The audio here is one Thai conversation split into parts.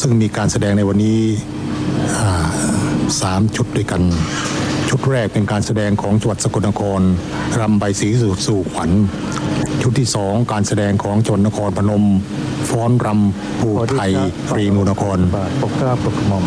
ซึ่งมีการแสดงในวันนี้อ่าสามชุดด้วยกัน ชุดแรกเป็นการแสดงของจังหวัดสกลนครรำใบสีสู่สู่ขวัญ ชุดที่สองการแสดงของจังหวัดนครพนม ฟ้อนรำภูไทยปรีมูนครบาทปกเกล้าปกกระหม่อม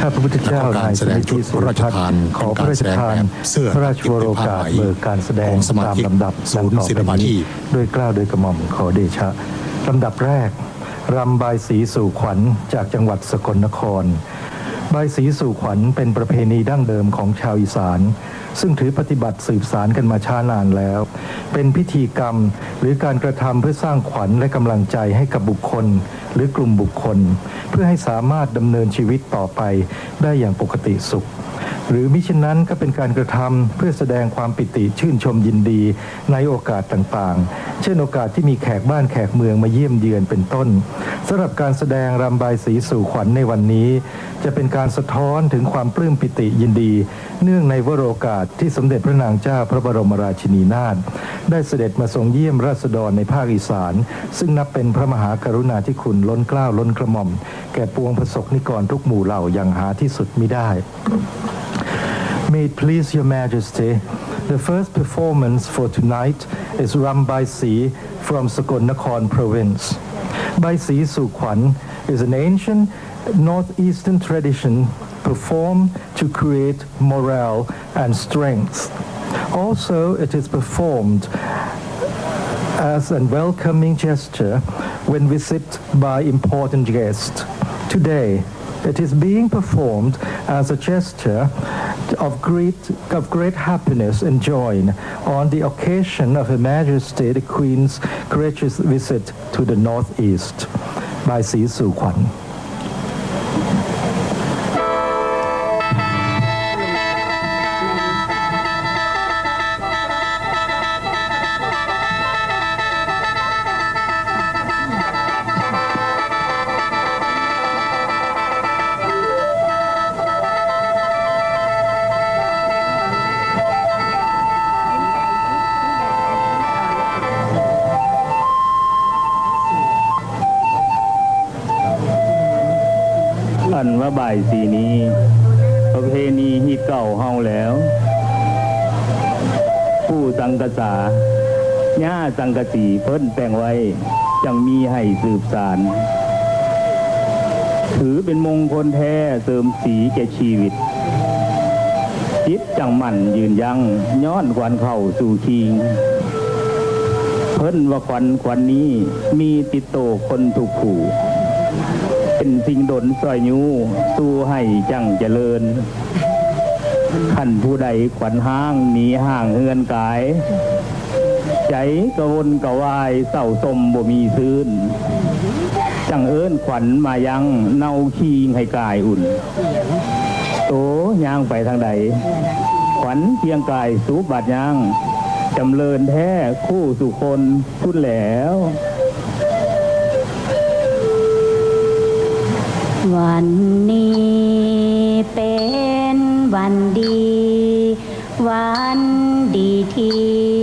ข้าพระพุทธเจ้าแล้วก็การแสดงชุดพระราชทานขอพระราชทานเป็นการแสดงแบบเสื้อพระราชวโรกาสเบิกการแสดงของสมาตามชิกลำดับศูนย์ศิลปาชีพด้วยเกล้าวโดยกระหม่อมขอเดชะลำดับแรก รำบายสีสู่ขวัญจากจังหวัดสกลนคร บายสีสู่ขวัญเป็นประเพณีดั้งเดิมของชาวอีสานซึ่งถือปฏิบัติสืบสารกันมาช้านานแล้ว เป็นพิธีกรรมหรือการกระทำเพื่อสร้างขวัญและกำลังใจให้กับบุคคล หรือกลุ่มบุคคล เพื่อให้สามารถดำเนินชีวิตต่อไปได้อย่างปกติสุข หรือมิฉะนั้นก็เป็นการกระทำเพื่อแสดงความปิติชื่นชมยินดีในโอกาสต่างๆ เช่นโอกาสที่มีแขกบ้านแขกเมืองมาเยี่ยมเยือนเป็นต้นสำหรับการแสดงรำบายสีสู่ขวัญในวันนี้ จะเป็นการสะท้อนถึงความปลื้มปิติยินดี เนื่องในวโรกาสาสที่สมเด็จพระนางเจ้าพระบรมราชินีนาถได้เสด็จมาทรงเยี่ยมราษฎรในภาคอีสาน ซึ่งนับเป็นพระมหากรุณาธิคุณล้นเกล้าล้นกระหม่อม แก่ปวงประสบนิกรทุกหมู่เหล่าอย่างหาที่สุดมิได้ May it please your majesty, the first performance for tonight is Ram Bai Si from Sakon Nakhon province. Bai Si Sukwan is an ancient northeastern tradition performed to create morale and strength. Also, it is performed as a welcoming gesture when visited by important guests. Today, it is being performed as a gesture of great, of great happiness and joy on the occasion of Her Majesty the Queen's gracious visit to the Northeast by Si Su Kwan. ผู้สังกษาย่าสังกสีเพิ่นแต่งไว้ จังมีให้สืบสารถือเป็นมงคลแท้เสริมสีแก่ชีวิต จิตจังมั่นยืนยังย้อนควันเข้าสู่คิง เพิ่นว่าควันควันนี้มีติดโตคนถูกผูกเป็นสิ่งดนสอยยูสู้ให้จังเจริญ ขันผู้ใดขวัญห้างหนีห่างเฮือนกาย ใจกระวนกระวายเศร้าสมบ่มีซื้น จังเอิ้นขวัญมายังเนาคีงให้กายอุ่น โตย่างไปทางใด ขวัญเพียงกายสูบบาดย่างจำเริญแท้คู่สุคนพูดแล้ววันนี้เป็น วันดี วันดีที่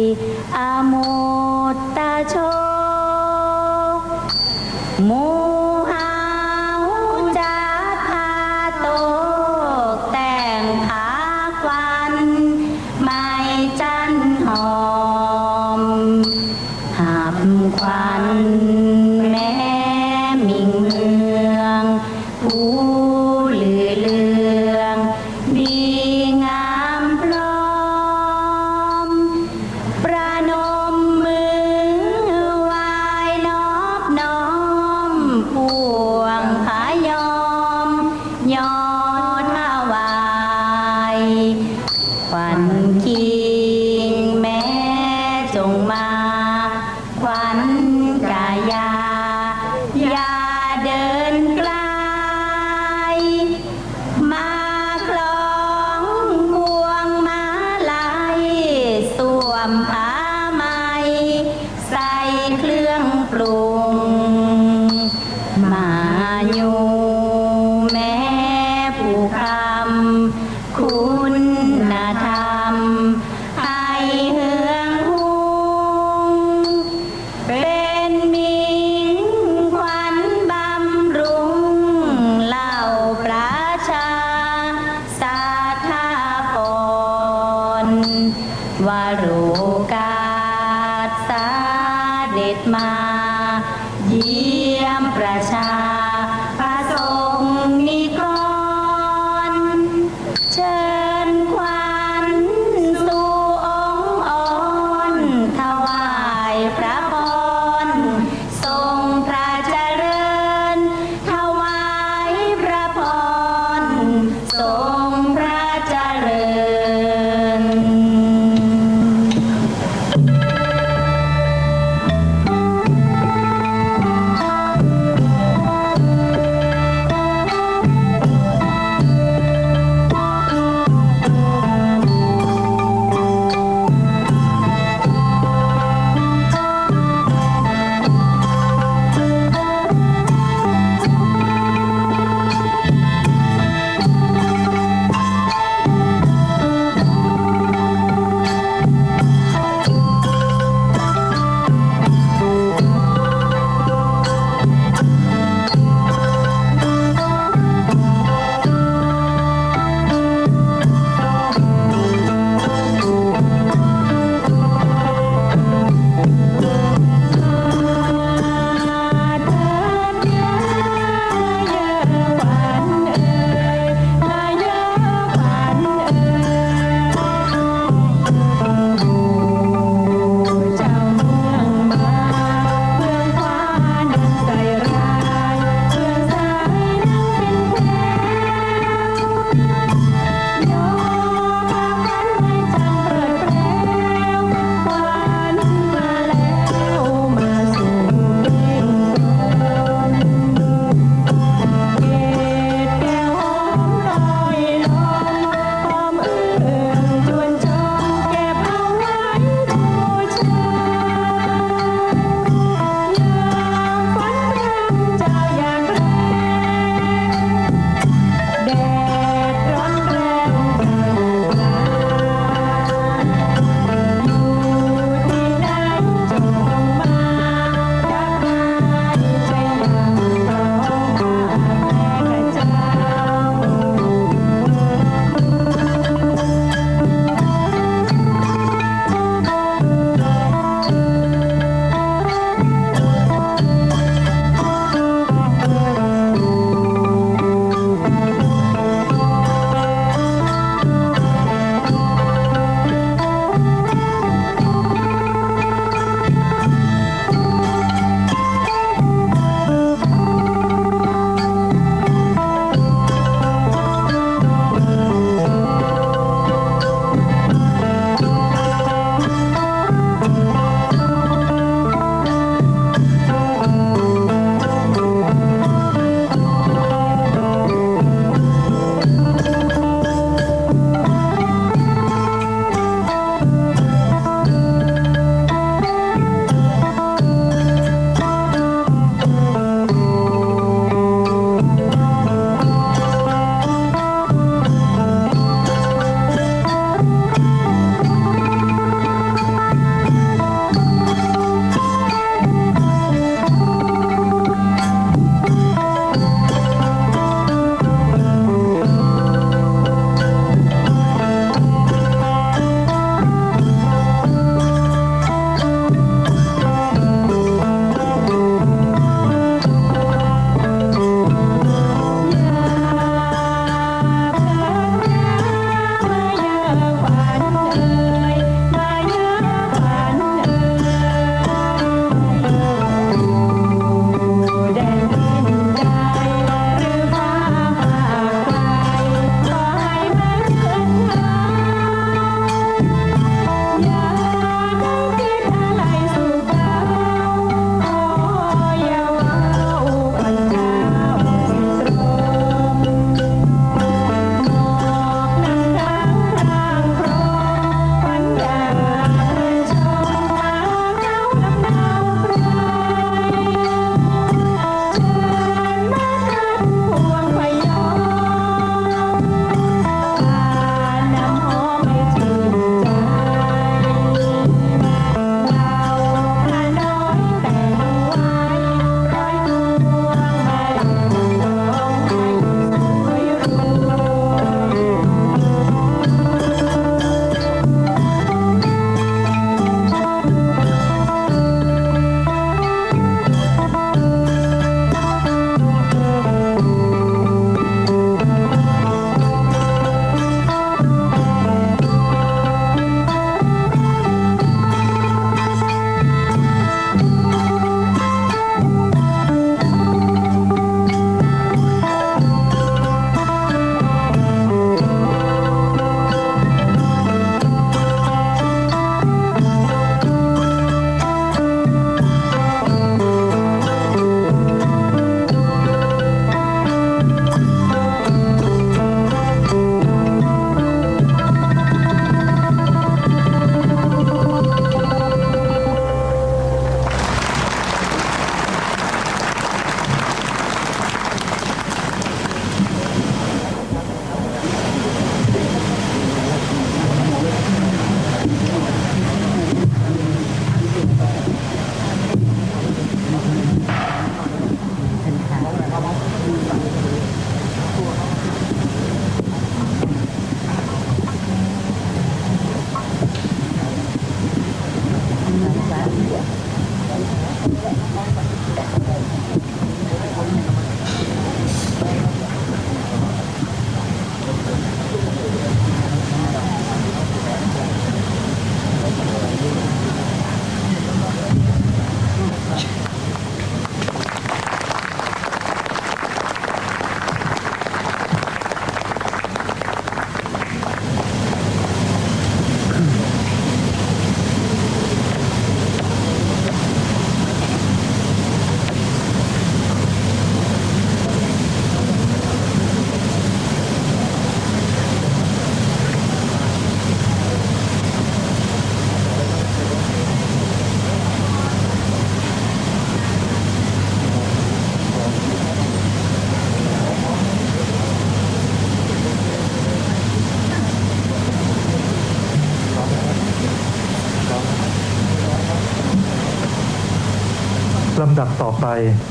ำดับต่อไป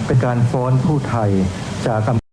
เป็นการฟ้อนผู้ไทยจากอำ